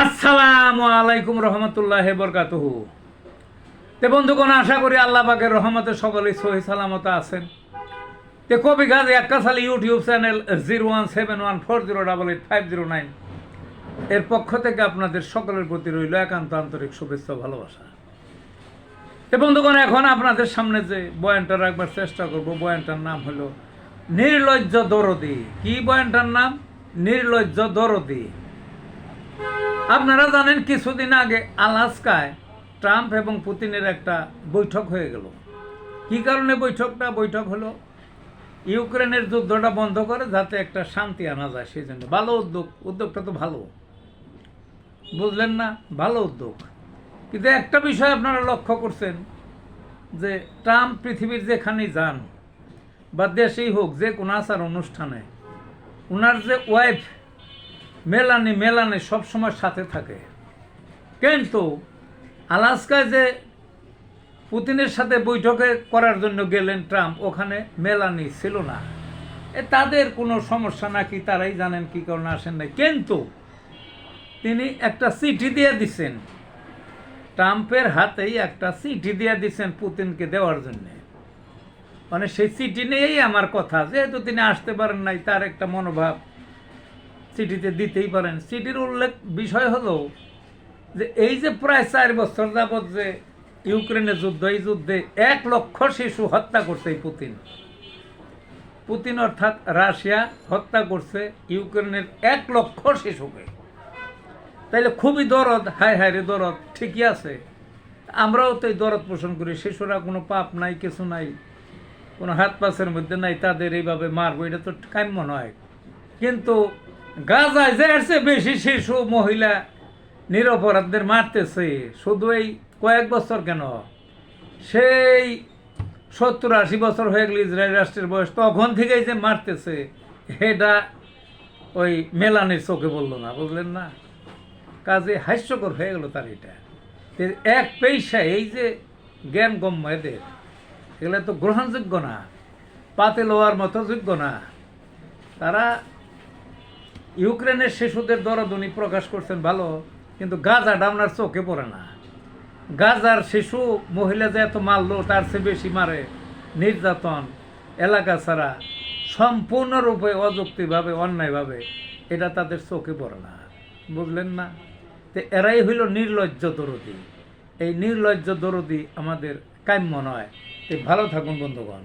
আসসালামু আলাইকুম রহমতুল্লাহ বরকাতুহু। তে বন্ধুগণ, আশা করি আল্লাহ পাকের রহমতে সকলেই সহি সালামত আছেন। তে কবি গাজ একাশালি YouTube channel zero one seven one four zero double eight five zero nine. এর পক্ষ থেকে আপনাদের সকলের প্রতি রইল একান্ত আন্তরিক শুভেচ্ছা ভালোবাসা। তে বন্ধুগণ, এখন আপনাদের সামনে যে বয়ানটা রাখবার চেষ্টা করব, বয়ানটার নাম হলো নির্লজ্জ দরদি। কি বয়ানটার নাম? নির্লজ্জ দরদি। আপনারা জানেন কিছুদিন আগে আলাস্কায় ট্রাম্প এবং পুতিনের একটা বৈঠক হয়ে গেল। কি কারণে বৈঠকটা? বৈঠক হলো, ইউক্রেনের যুদ্ধটা বন্ধ করে যাতে একটা শান্তি আনা যায়, সেই জন্য। ভালো উদ্যোগ, উদ্যোগটা তো ভালো। বুঝলেন না? ভালো উদ্যোগ। কিন্তু একটা বিষয় আপনারা লক্ষ্য করছেন, যে ট্রাম্প পৃথিবীর যেখানেই যান, বা দেশেই হোক, যে কোনো আচার অনুষ্ঠানে ওনার যে ওয়াইফ মেলানি মেলানি সবসময় সাথে থাকে। কিন্তু আলাস্কায় যে পুতিনের সাথে বৈঠকে করার জন্য গেলেন ট্রাম্প, ওখানে মেলানি ছিল না। এ তাদের কোনো সমস্যা নাকি তারাই জানেন কি কারণে আসেন না কিন্তু তিনি একটা চিঠি দিয়ে দিচ্ছেন ট্রাম্পের হাতেই একটা চিঠি দিয়ে দিচ্ছেন পুতিনকে দেওয়ার জন্য। মানে সেই চিঠি নিয়েই আমার কথা। যেহেতু তিনি আসতে পারেন নাই, তার একটা মনোভাব চিঠিতে দিতেই পারেন। চিঠির উল্লেখ বিষয় হলো যে এই যে প্রায় চার বছর যাবৎ যে ইউক্রেনের যুদ্ধ, এই যুদ্ধে এক লক্ষ শিশু হত্যা করছে এই পুতিন। পুতিন অর্থাৎ রাশিয়া হত্যা করছে ইউক্রেনের এক লক্ষ শিশুকে। তাইলে খুবই দরদ, হায় হায় রে দরদ, ঠিকই আছে। আমরাও তো এই দরদ পোষণ করি, শিশুরা কোনো পাপ নাই, কিছু নাই, কোনো হাত পাশের মধ্যে নাই, তাদের এইভাবে মারবো, এটা তো কাম্য নয়। কিন্তু গাজায় যে আসছে বেশি শিশু, মহিলা নিরপরাধদের মারতেছে, শুধু এই কয়েক বছর কেন? সেই সত্তর আশি বছর হয়ে গেল ইসরায়েল রাষ্ট্রের বয়স, তখন থেকেই যে মারতেছে, এটা ওই মেলানির চোখে বলল না, বুঝলেন না? কাজে হাস্যকর হয়ে গেল তার এটা। এক পেশা এই যে জ্ঞান গম্য এদের, এগুলো তো গ্রহণযোগ্য না, পাতে লোয়ার মতো যোগ্য না। তারা ইউক্রেনের শিশুদের দরদনি প্রকাশ করছেন ভালো, কিন্তু গাজাটা আপনার চোখে পড়ে না। গাজার শিশু মহিলা যে এত মারলো, তার চেয়ে বেশি মারে নির্যাতন এলাকা ছাড়া, সম্পূর্ণরূপে অযুক্তিভাবে অন্যায়ভাবে। এটা তাদের চোখে পড়ে না। বুঝলেন না? তো এরাই হইল নির্লজ্জ দরদি। এই নির্লজ্জ দরদি আমাদের কাম্য নয়। তো ভালো থাকুন বন্ধুগণ।